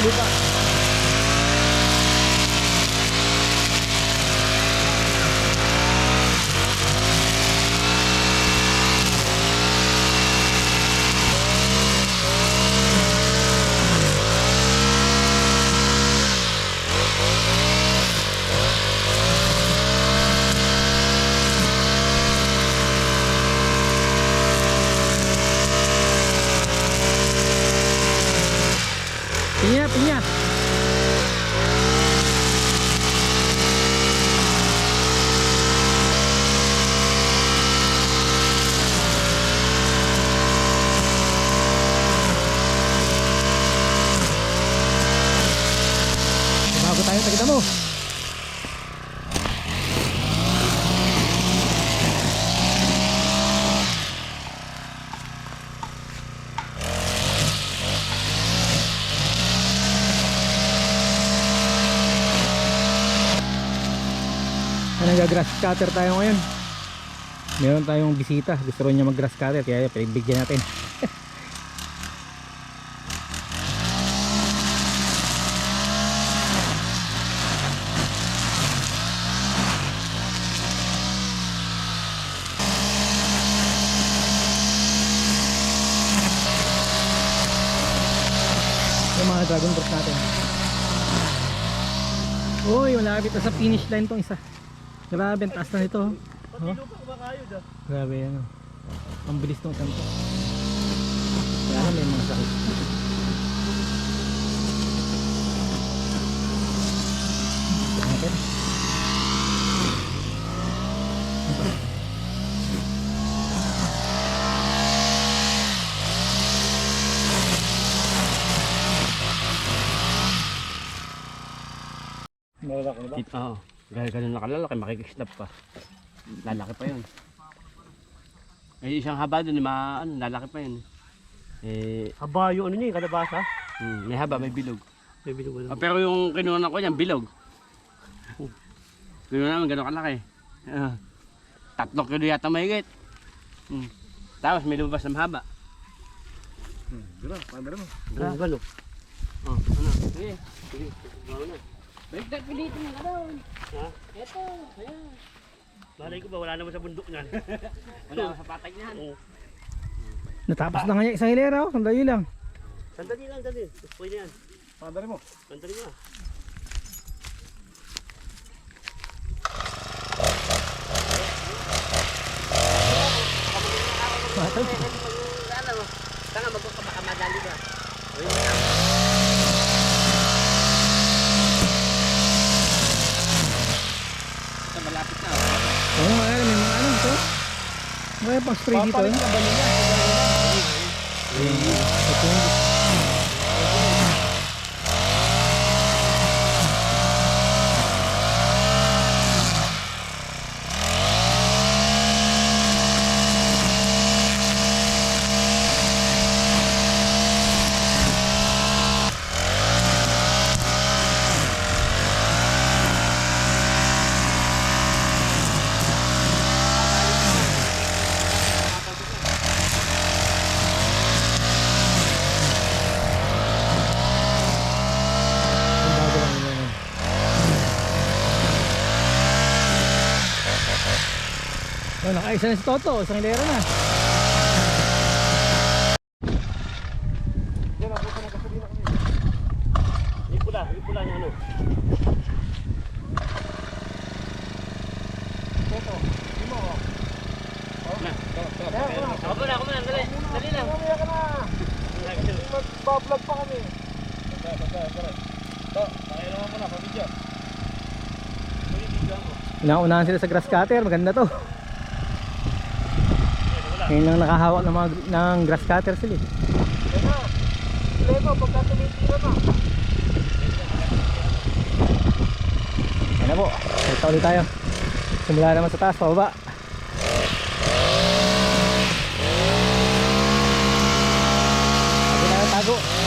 absoluta mo. Nag-grass cutter tayo ngayon. Meron tayong bisita. Gusto rin niya mag-grass cutter kaya pinagbigyan natin. Dragon fruit natin. Uy, malapit na sa finish line tong isa. Grabe, ang taas na nito. Oh. Grabe yan. Oh. Ang bilis tong kanto. Kaya may mga sakit. Natin. Kita, oo. Dahil ganun nakalalaki, makikisnap pa. Lalaki pa yun. Eh, isang haba dun, ma, ano, lalaki pa yun. Eh, Haba yung ano niya, yung kalabasa. hmm, may haba, may bilog. May binuwa Ah, pero yung kinuha ko niyan, bilog. Kinuha namin, ganun kalaki. Ah, tatlong kilo yata mahigit. Hmm. Tapos may lumabas na mahaba. Gano'n, paano mo? Ah. Gano'n. Oh, ano? Sige, sige. Gawin na. Balik pilitin na ka doon. Ha? Eto, ayan. Malay ko ba, wala naman sa bundok niyan. Wala sa patag niyan. Oo. Natapos na nga isang hilera oh. Sandali lang. Sandali lang, sandali. Pwede yan. Sandali mo. Sandali mo. Ano? Tanga magkakamadali ba? Ito malapit na. Oo nga, may mga ano ito. May pang spray dito. Eh. Ito yung Ang bago lang nila yun. Oh, nakaisa na si Toto, isang hilera na. Yung pula, yung pula niya ano. Ako na, ako na, dali. Dali lang. Mag-vlog pa kami. Inaunahan sila sa grass cutter, maganda to. Ngayon lang nakahawak ng, mga, ng grass cutter sila. eh. Yan na po, salita ulit tayo. Simula naman sa taas, pababa. Tago na tago.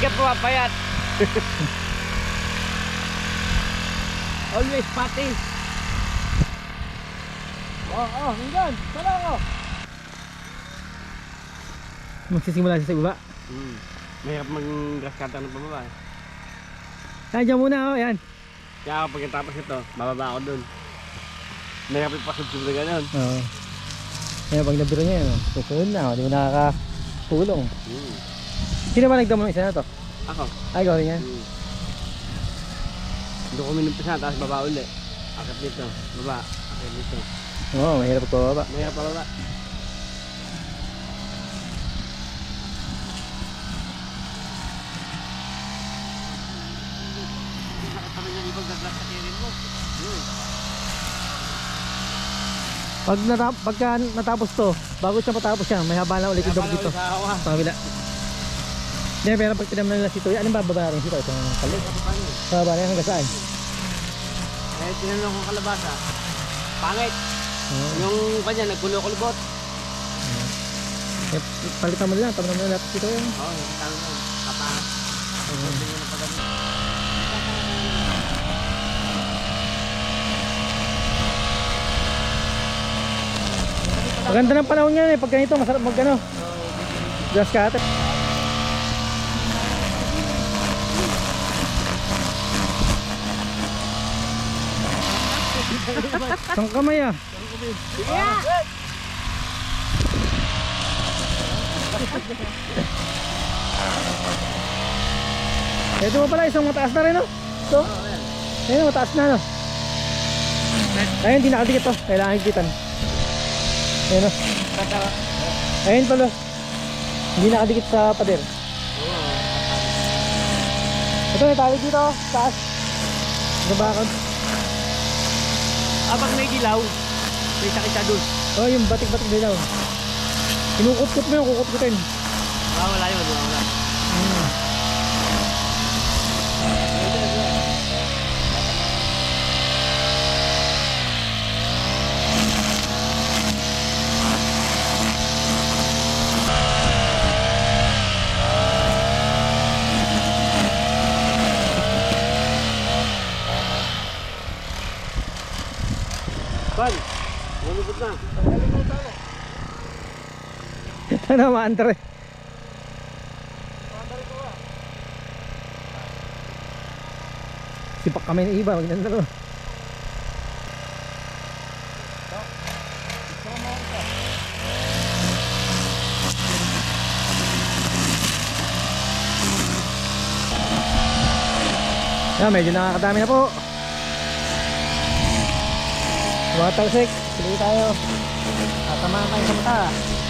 Papayat. Always pati. Oh, oh, hanggang. Sana ako. Magsisimula siya sa baba. Hmm. Mahirap mag-grass cutter ng pababa. eh. Kaya dyan muna oh, yan. Kaya kapag tapos ito, bababa ako dun. Mahirap ipasubsub na gano'n. Oo. Kaya pag nabiro niya, no? susunod na, oh, di mo nakakatulong. Hmm. Sino ba nagdamo ng isa na to? Ako. Ay, gawin yan. Hmm. Doon ko minumpisa, tapos baba uli. Akit dito, baba, akit dito. Oo, mahirap pagpababa. Mahirap pa baba. Pag natap pagka natapos to, bago siya matapos yan, may haba na ulit yung dog dito. Sa kabila. Hindi, pero pag tinamnan nila si Toy, anong bababa natin sito? Itong kalit. Sa baba na yan hanggang saan? Eh, tinanong ko kalabasa. Pangit. Oo. Yung kanya, nagkulo-kulbot. Eh, palitan mo lang, tamnan mo lang si Toy. yan. Oo, oh, tama na. Kapa. Pag Maganda ng panahon yan eh, pag ganito, masarap mag ano. Grass cutter. Isang kamay ah. Ito mo pala, isang mataas na rin no? Ito? Ayun, mataas na no? Ayun, hindi nakadikit to. Kailangan higitan. Ayun o. Ayun pala. Hindi nakadikit sa pader. Ito may tawag dito. Taas. Sa bakod. Ah, pag may dilaw, may sakit siya dun. Oh, yung batik-batik dilaw. Kinukot-kot mo yung kukot-kutin. Ah, wala yun, wala, wala. Pan, nalubot na. Ano, maantre. Sipak kami ng iba, maganda to. Yeah, medyo nakakadami na po. Mga talsik, sige tayo. Tatamaan tayo sa mata.